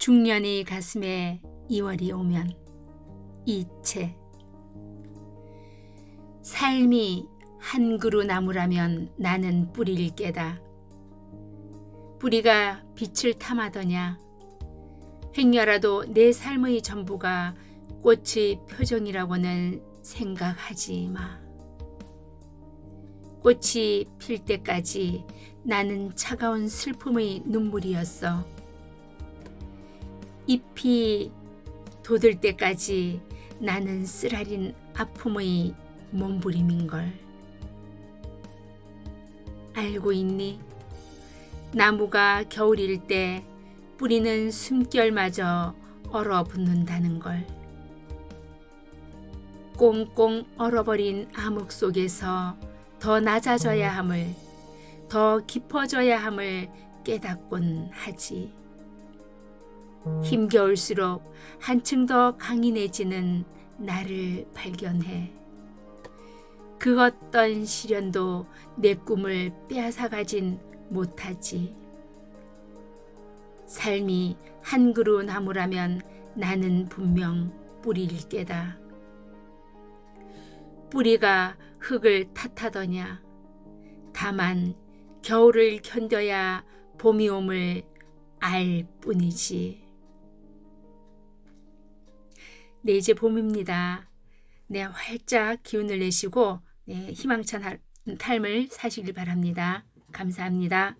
중년의 가슴에 2월이 오면 이채 삶이 한 그루 나무라면 나는 뿌리를 깨다 뿌리가 빛을 탐하더냐 행여라도 내 삶의 전부가 꽃의 표정이라고는 생각하지 마. 꽃이 필 때까지 나는 차가운 슬픔의 눈물이었어. 잎이 돋을 때까지 나는 쓰라린 아픔의 몸부림인걸. 알고 있니? 나무가 겨울일 때 뿌리는 숨결마저 얼어붙는다는 걸. 꽁꽁 얼어버린 암흑 속에서 더 낮아져야 함을, 더 깊어져야 함을 깨닫곤 하지. 힘겨울수록 한층 더 강인해지는 나를 발견해. 그 어떤 시련도 내 꿈을 빼앗아 가진 못하지. 삶이 한 그루 나무라면 나는 분명 뿌리일 게다. 뿌리가 흙을 탓하더냐. 다만 겨울을 견뎌야 봄이 옴을 알 뿐이지. 네, 이제 봄입니다. 네, 활짝 기운을 내시고 네, 희망찬 할- 삶을 사시길 바랍니다. 감사합니다.